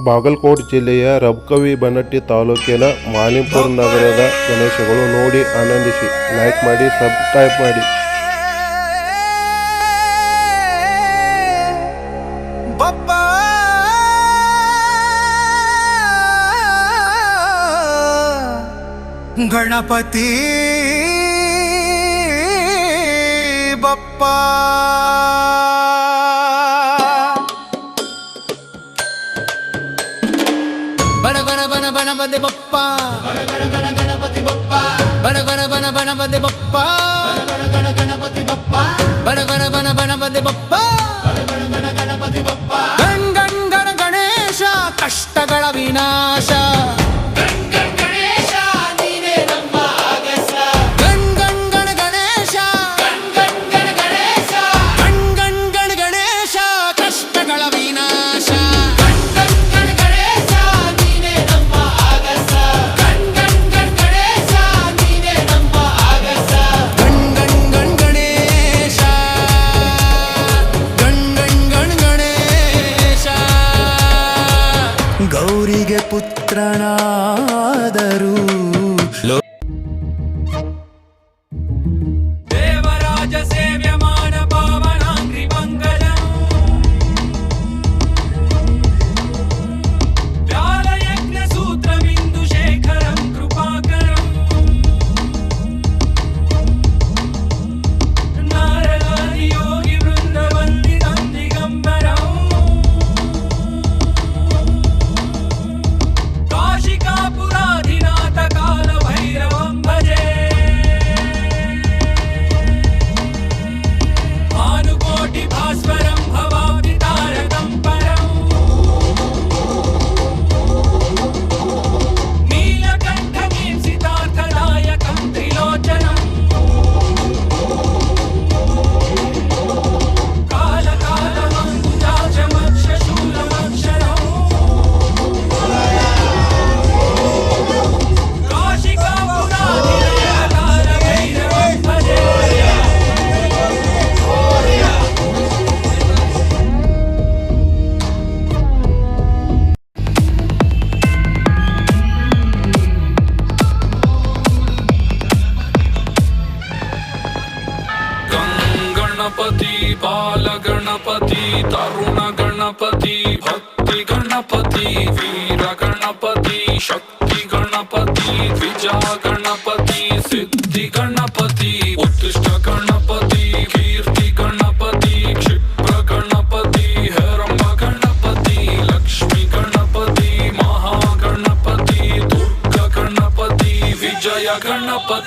ಬಾಗಲಕೋಟ್ ಜಿಲ್ಲೆಯ ರಬ್ಕವಿ ಬನಟ್ಟಿ ತಾಲೂಕಿನ ಮಾಲಿಂಪುರ್ ನಗರದ ಗಣೇಶಗಳು ನೋಡಿ ಆನಂದಿಸಿ ಲೈಕ್ ಮಾಡಿ ಸಬ್ಸ್ಕ್ರೈಬ್ ಮಾಡಿ ಗಣಪತಿ ಬಪ್ಪಾ ಗಣಪತಿ ಬಪ್ಪ ಬಡ ಗಣ ಬನ ಗಣಪತಿ ಬಪ್ಪ ಬಡ ಗಣ ಗಣಪತಿ ಬಪ್ಪ ಬಡ ಗಣ ಬನ ಗಣಪತಿ ಬಪ್ಪ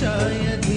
शायद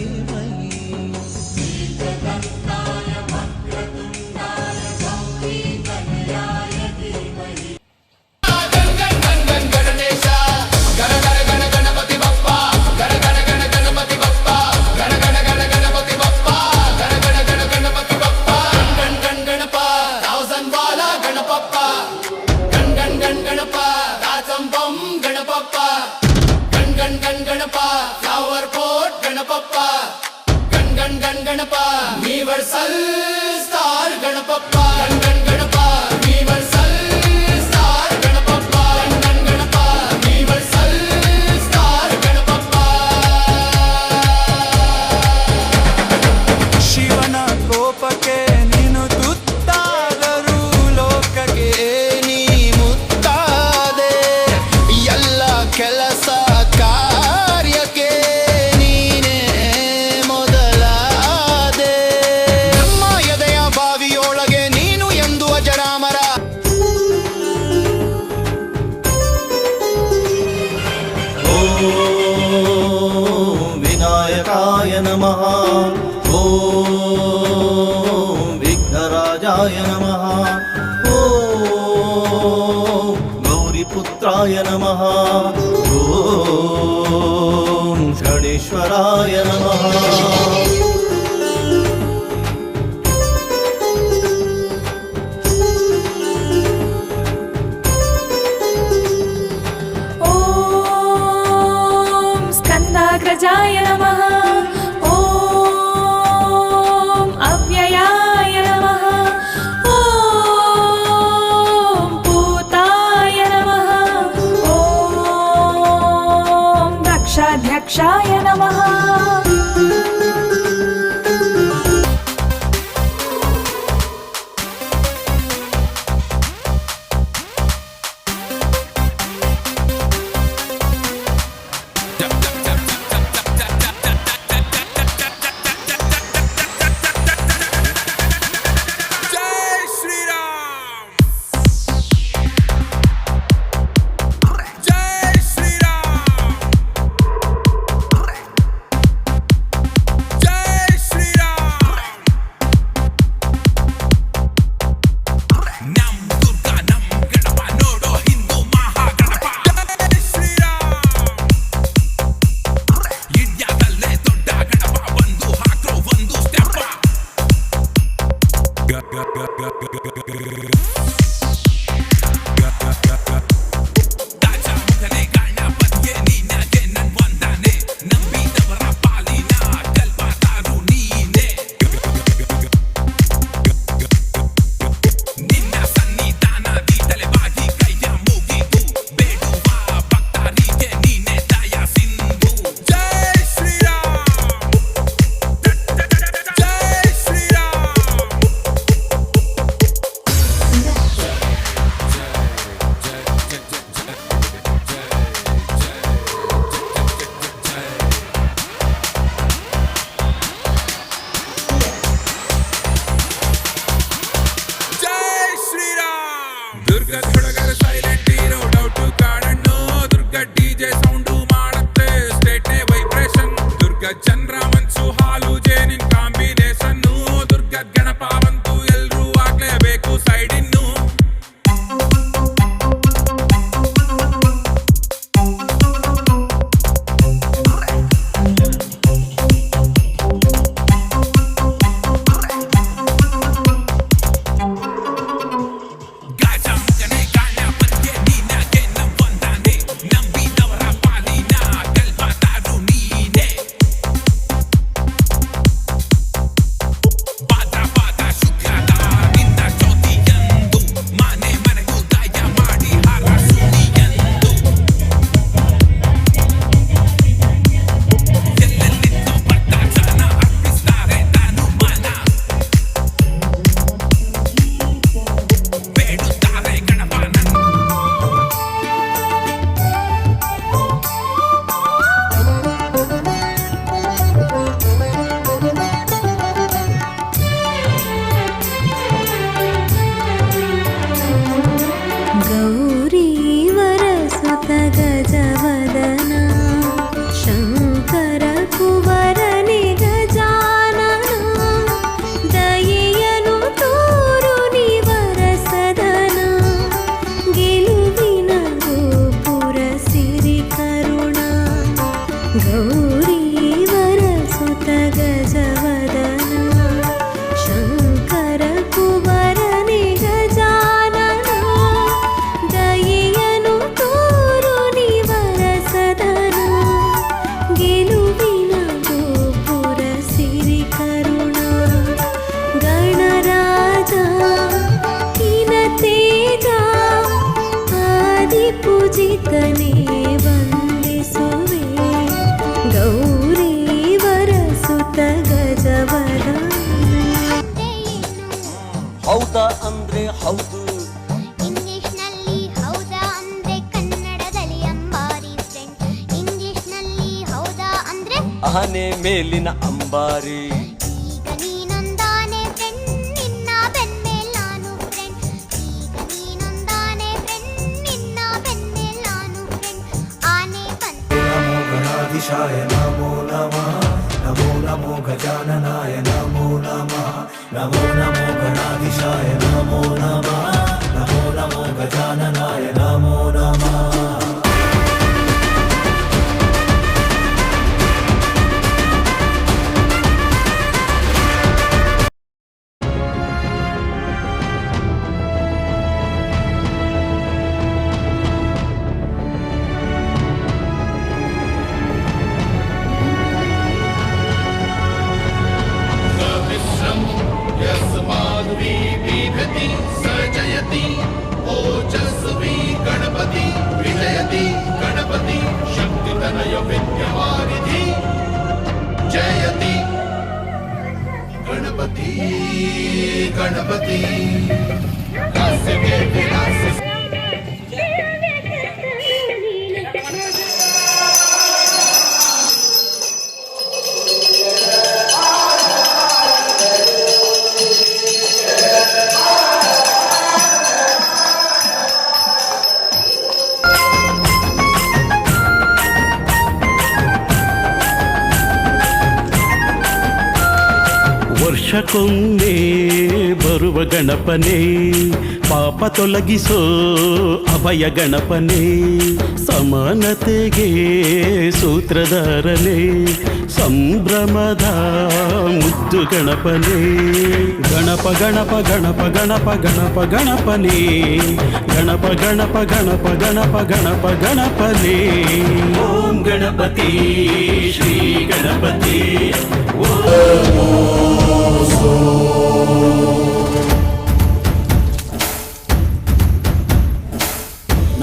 गणेशाय नमो नमः नमो नमो गजाननाय नमो नमः नमो नमो गणाधीशाय नमो नमः नमो नमो गजाननाय नमो नमः ವರ್ಷಕ್ಕೊಮ್ಮೆ ಬರುವ ಗಣಪನೇ, ಪಾಪ ತೊಲಗಿಸೋ ಅಭಯ ಗಣಪನೇ, ಸಮಾನತೆಗೆ ಸೂತ್ರಧಾರನೇ, ಸಂಭ್ರಮದ ಮುದ್ದು ಗಣಪನೇ. ಗಣಪ ಗಣಪ ಗಣಪ ಗಣಪ ಗಣಪ, ಗಣಪನೇ, ಗಣಪ ಗಣಪ ಗಣಪ ಗಣಪ ಗಣಪ, ಗಣಪನೇ. ಓಂ ಗಣಪತಿ, ಶ್ರೀ ಗಣಪತಿ.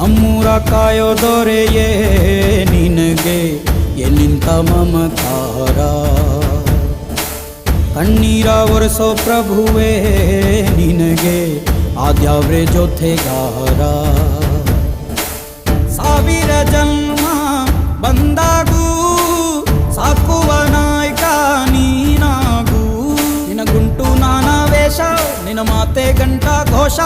ನಮ್ಮೂರ ಕಾಯೋ ದೊರೆಯೇ ನಿನಗೆ. ಎಲ್ಲಿಂತ ಮಮಕಾರ ಕಣ್ಣೀರ ಒರೆಸೋ ಪ್ರಭುವೇ ನಿನಗೆ. ಆದ್ಯಾವ್ರೆ ಜೊತೆಗಾರ? ಸಾವಿರ ಜನ್ಮ ಬಂದಾಗೂ ಸಾಕುವ ನಾಯಕ ನೀನಾಗೂ. ನಿನ ಗುಂಟು ನಾನಾ ವೇಷ ನಿನ ಮಾತೆ ಗಂಟಾ ಘೋಷ.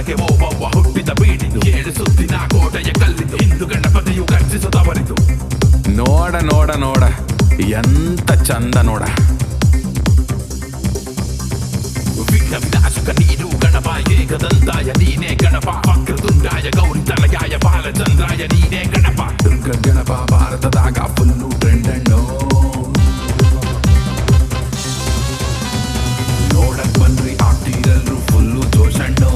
ನಾಡಿದು ವನಕ್ಕೆ ಓಬವ್ವ ಹುಟ್ಟಿದ ಬೀಡಿದು ಏಳು ಸುತ್ತಿನ ಕೋಟೆಯ ಕಲ್ಲಿದು ಹಿಂದು ಗಣಪತಿಯು ಗರ್ಜಿಸುತ್ತವರಿದು ನೋಡ ನೋಡ ನೋಡ ಎಂತ ಚಂದ ನೋಡ ವಿಘ್ನ ವಿನಾಶಕ ನೀನು ಗಣಪ ಏಕದಂತಾಯ ನೀನೇ ಗಣಪ ವಕ್ರತುಂಡಾಯ ಗೌರಿ ತನಯಾಯ ಬಾಲಚಂದ್ರಾಯ ನೀನೇ ಗಣಪ ದುರ್ಗ ಗಣಪ ಭಾರತದಾಗ ಫುಲ್ಲು ಟ್ರೆಂಡ್ ಅಣ್ಣೋ ನೋಡಕ್ ಬನ್ರಿ ಆಗ್ತೀರಲ್ರು ಫುಲ್ಲು ಜೋಶಣ್ಣು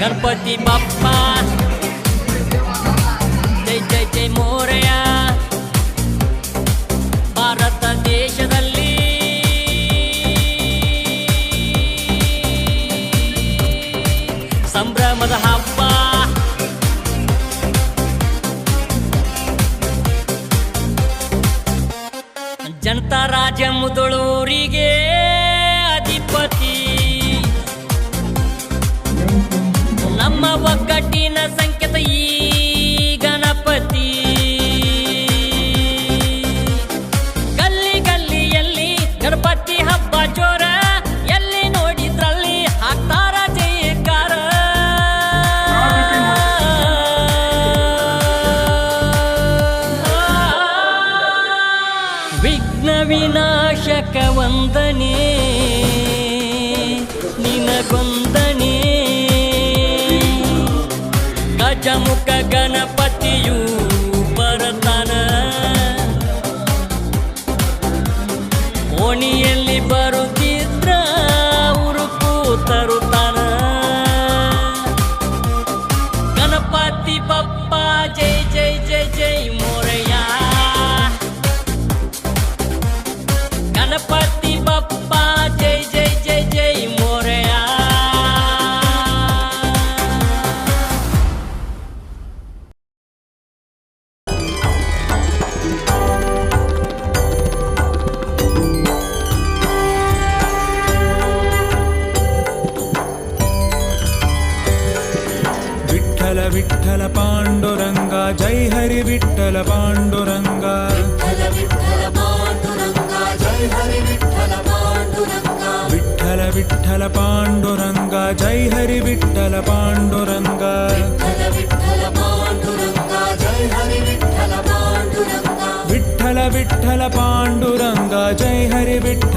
गणपती बाप्पा. கந்தனே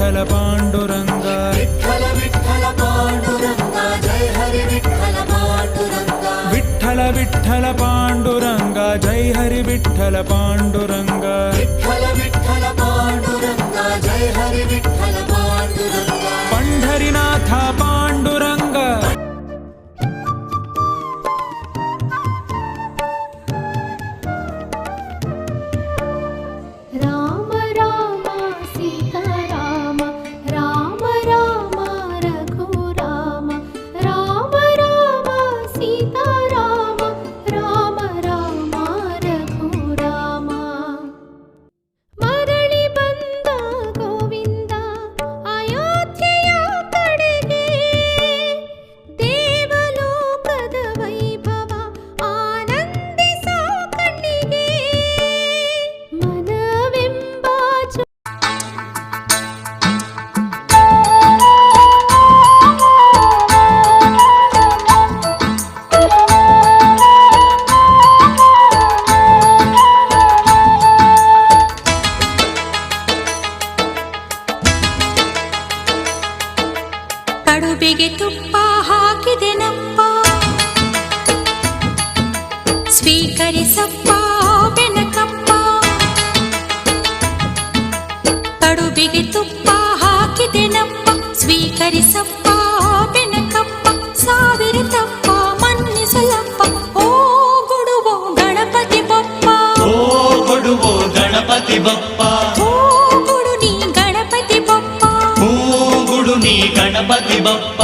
विठल पाण्डुरङ्गा विठ्ठल विठ्ठल पाण्डुरङ्गा जय हरि विठल पाण्डुरङ्गा विठ्ठल विठ्ठल जय हरि विठ्ठल पाण्डुरङ्गा ಕಡುಬಿಗೆ ತುಪ್ಪ ಹಾಕಿದೆನಪ್ಪ ಸ್ವೀಕರಿಸಪ್ಪ ಬೆನಕಪ್ಪ ಸಾವಿರ ತಪ್ಪ ಮನ್ನಿಸಲಪ್ಪ ಓ ಗುಡುವೋ ಗಣಪತಿ ಬಪ್ಪ ಓ ಕೊಡುವೋ ಗಣಪತಿ ಬಪ್ಪ ಓ ಗುಡು ನೀ ಗಣಪತಿ ಬಪ್ಪ ಹೂ ಗುಡು ನೀ ಗಣಪತಿ ಬಪ್ಪ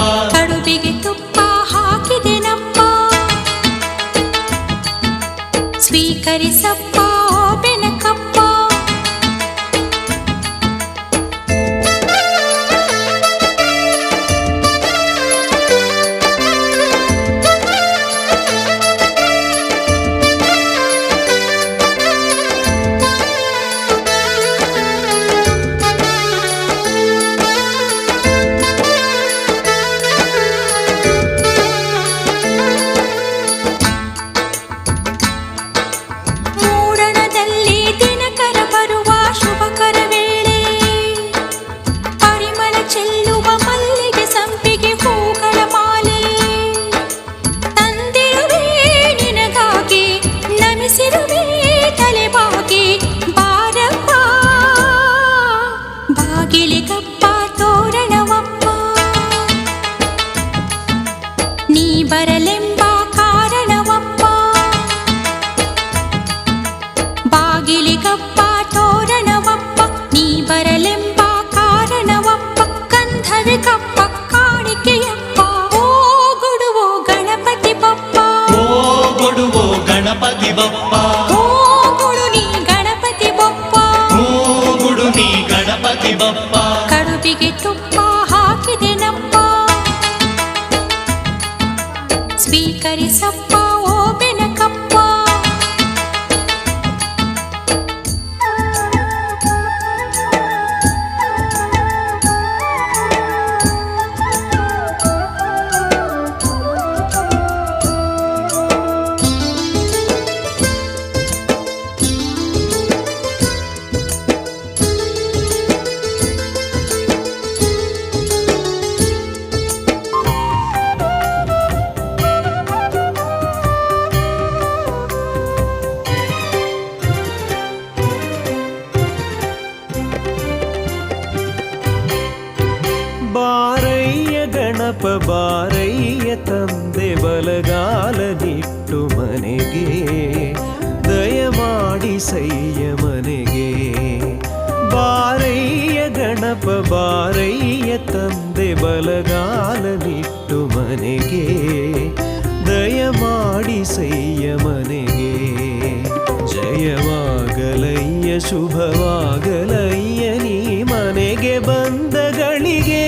ಜಯವಾಗಲಯ್ಯ ಶುಭವಾಗಲಯ್ಯ. ನೀ ಮನೆಗೆ ಬಂದಗಳಿಗೆ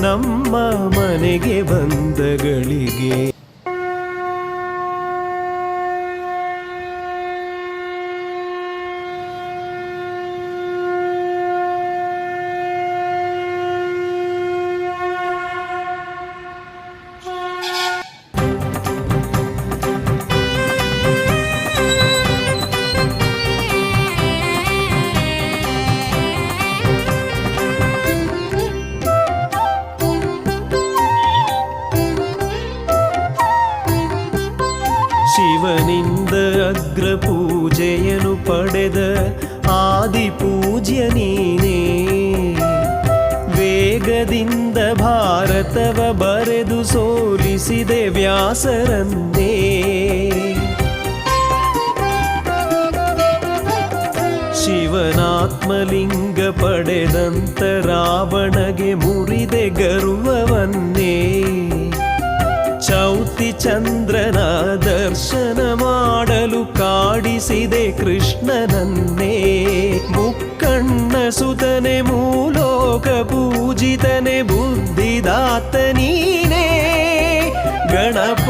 ನಮ್ಮ ಮನೆಗೆ ಬಂದಗಳಿಗೆ ಪಡೆದ ಆದಿ ಪೂಜ್ಯ ನೀನೇ. ವೇಗದಿಂದ ಭಾರತವ ಬರೆದು ಸೋಲಿಸಿದೆ ವ್ಯಾಸರನ್ನೇ. ಶಿವನಾತ್ಮಲಿಂಗ ಪಡೆದಂತ ರಾವಣಗೆ ಮುರಿದೆ ಗರ್ವವನ್ನೇ. ಚೌತಿ ಚಂದ್ರನ ದರ್ಶನ ಮಾಡಲು ಕಾಡಿಸಿದೆ ಕೃಷ್ಣನನ್ನೇ. ಮುಕ್ಕಣ್ಣ ಸುತನೆ ಮೂಲೋಕ ಪೂಜಿತನೆ ಬುದ್ಧಿದಾತನೀನೇ ಗಣಪ